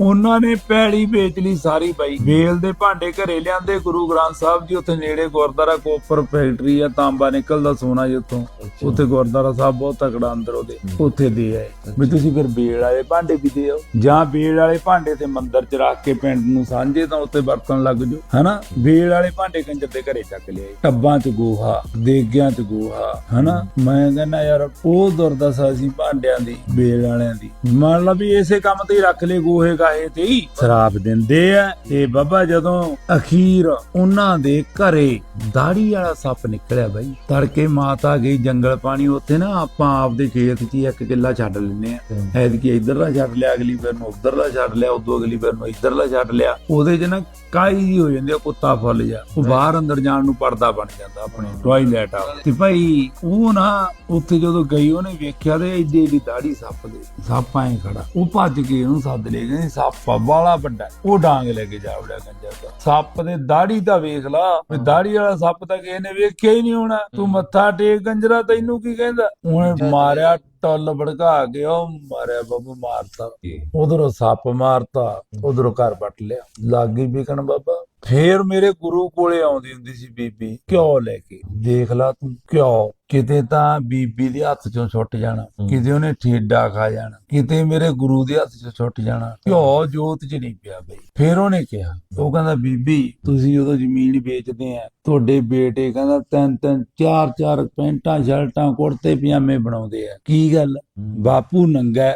ਉਹਨਾਂ ਨੇ ਪੈਲੀ ਵੇਚ ਲਈ ਸਾਰੀ ਬਾਈ। ਵੇਲ ਦੇ ਭਾਂਡੇ ਘਰੇ ਲਿਆਂਦੇ ਗੁਰੂ ਗ੍ਰੰਥ ਸਾਹਿਬ ਜੀ ਉੱਥੇ ਨੇੜੇ ਗੁਰਦੁਆਰਾ ਕੋਪਰ ਫੈਕਟਰੀ ਆ ਤਾਂਬਾ ਨਿਕਲਦਾ ਸੋਨਾ ਜੀ ਉੱਥੋਂ। ਉੱਥੇ ਗੁਰਦੁਆਰਾ ਸਾਹਿਬ ਬਹੁਤ ਤਕੜਾ ਅੰਦਰ ਉਹਦੇ ਉੱਥੇ ਦੇ ਆਏ। ਵੀ ਤੁਸੀਂ ਫਿਰ ਬੇਲ ਵਾਲੇ ਭਾਂਡੇ ਵੀ ਦੇ ਆਓ ਜਾਂ ਬੇਲ ਵਾਲੇ ਭਾਂਡੇ ਤੇ ਮੰਦਰ ਚ ਰੱਖ ਕੇ ਪਿੰਡ ਨੂੰ ਸਾਂਝੇ ਤਾਂ ਉੱਤੇ ਵਰਤਣ ਲੱਗ ਜਾਓ ਹਨਾ? ਬੇਲ ਵਾਲੇ ਭਾਂਡੇ ਕੰਜਰ ਦੇ ਘਰੇ ਚੱਕ ਲਿਆਏ ਟੱਬਾਂ ਚ ਗੋਹਾ ਦੇਗਿਆਂ ਚ ਗੋਹਾ ਹਨਾ? ਮੈਂ ਕਹਿੰਦਾ ਯਾਰ ਉਹ ਦੁਰਦਸ਼ਾ ਸੀ ਭਾਂਡਿਆਂ ਦੀ ਬੇਲ ਵਾਲਿਆਂ ਦੀ। ਮੰਨ ਲਾ ਵੀ ਇਸੇ ਕੰਮ ਤੇ ਹੀ ਰੱਖ ਲਏ ਗੋਹੇ ਗਾਹੇ ਤੇ ਹੀ ਸ਼ਰਾਬ ਦਿੰਦੇ ਆ ਤੇ ਬਾਬਾ ਜਦੋਂ ਅਖੀਰ ਉਹਨਾਂ ਦੇ ਘਰੇ ਦਾੜੀ ਵਾਲਾ ਸੱਪ ਨਿਕਲਿਆ ਬਾਈ। ਤੜਕੇ ਮਾਤਾ ਗਈ ਜੰਗਲ ਪਾਣੀ ਉੱਥੇ ਨਾ ਆਪਾਂ ਆਪਦੇ ਖੇਤ 'ਚ ਇੱਕ ਕਿੱਲਾ ਛੱਡ ਲੈਨੇ ਆ। ਐਤਕੀ ਇਧਰਲਾ ਛੱਡ ਲਿਆ ਅਗਲੀ ਵਾਰ ਨੂੰ ਉਧਰਲਾ ਛੱਡ ਲਿਆ ਉਦੋਂ ਅਗਲੀ ਵਾਰ ਨੂੰ ਇਧਰਲਾ ਛੱਡ ਲਿਆ। ਉਹਦੇ 'ਚ ਨਾ ਕਾਈ ਜੀ ਹੋ ਜਾਂਦੀ ਆ ਕੁੱਤਾ ਫੁੱਲ ਜਾ ਉਹ ਬਾਹਰ ਅੰਦਰ ਜਾਣ ਨੂੰ ਪਰਦਾ ਬਣ ਜਾਂਦਾ ਆਪਣੇ ਟਾਇਲਟ ਆ ਤੇ ਭਾਈ ਉਹ ਨਾ ਉੱਥੇ ਜਦੋਂ ਗਈ ਉਹਨੇ ਵੇਖਿਆ ਤੇ ਏਡੀ ਏਡੀ ਦਾੜੀ ਸੱਪ ਦੇ। ਸੱਪ ਐਂ ਖੜਾ। ਉਹ ਭੱਜ ਕੇ ਉਹਨੂੰ ਸੱਦ ਲੈ ਗਏ ਸੱਪ ਆ ਬਾਲਾ ਵੱਡਾ ਉਹ ਡਾਂਗ ਲੈ ਕੇ ਜਾ ਵੜਿਆ ਕੰਜਰ ਦਾ। ਸੱਪ ਦੇ ਦਾੜੀ ਦਾ ਵੇਖ ਲਾ। ਵੀ ਦਾੜੀ ਵਾਲਾ ਸੱਪ ਤਾਂ ਕਿਸੇ ਨੇ ਵੇਖਿਆ ਹੀ ਨਹੀਂ ਹੋਣਾ। ਤੂੰ ਮੱਥਾ ਟੇਕ ਕੰਜਰਾ ਤੈਨੂੰ ਕੀ ਕਹਿੰਦਾ? ਉਹਨੇ ਮਾਰਿਆ ਟੱਲ ਭੜਕਾ ਕੇ ਉਹ ਮਾਰਿਆ ਬਾਬੂ ਮਾਰਤਾ। ਉਧਰੋਂ ਸੱਪ ਮਾਰਤਾ ਉਧਰੋਂ ਘਰ ਪੱਟ ਲਿਆ। ਲੱਗੀ ਵਿਕਣ ਬਾਬਾ। ਫੇਰ ਮੇਰੇ ਗੁਰੂ ਕੋਲੇ ਆਉਂਦੀ ਹੁੰਦੀ ਸੀ ਬੀਬੀ ਘਿਓ ਲੈ ਕੇ। ਦੇਖ ਲਾ ਤੂੰ ਘਿਓ ਕਿਤੇ ਤਾਂ ਬੀਬੀ ਦੇ ਹੱਥ ਚੋਂ ਛੁੱਟ ਜਾਣਾ ਕਿਤੇ ਉਹਨੇ ਠੇਡਾ ਖਾ ਜਾਣਾ ਕਿਤੇ ਮੇਰੇ ਗੁਰੂ ਦੇ ਹੱਥ ਚੋਂ ਛੁੱਟ ਜਾਣਾ। ਘਿਓ ਜੋਤ 'ਚ ਨਹੀਂ ਪਿਆ ਬਈ। ਫੇਰ ਉਹਨੇ ਕਿਹਾ ਉਹ ਕਹਿੰਦਾ ਬੀਬੀ ਤੁਸੀਂ ਉਦੋਂ ਜ਼ਮੀਨ ਵੇਚਦੇ ਆ ਤੁਹਾਡੇ ਬੇਟੇ ਕਹਿੰਦਾ ਤਿੰਨ ਤਿੰਨ ਚਾਰ ਚਾਰ ਪੈਂਟਾਂ ਸ਼ਰਟਾਂ ਕੁੜਤੇ ਪਜਾਮੇ ਬਣਾਉਂਦੇ ਆ। ਕੀ ਗੱਲ? ਬਾਪੂ ਨੰਗਾ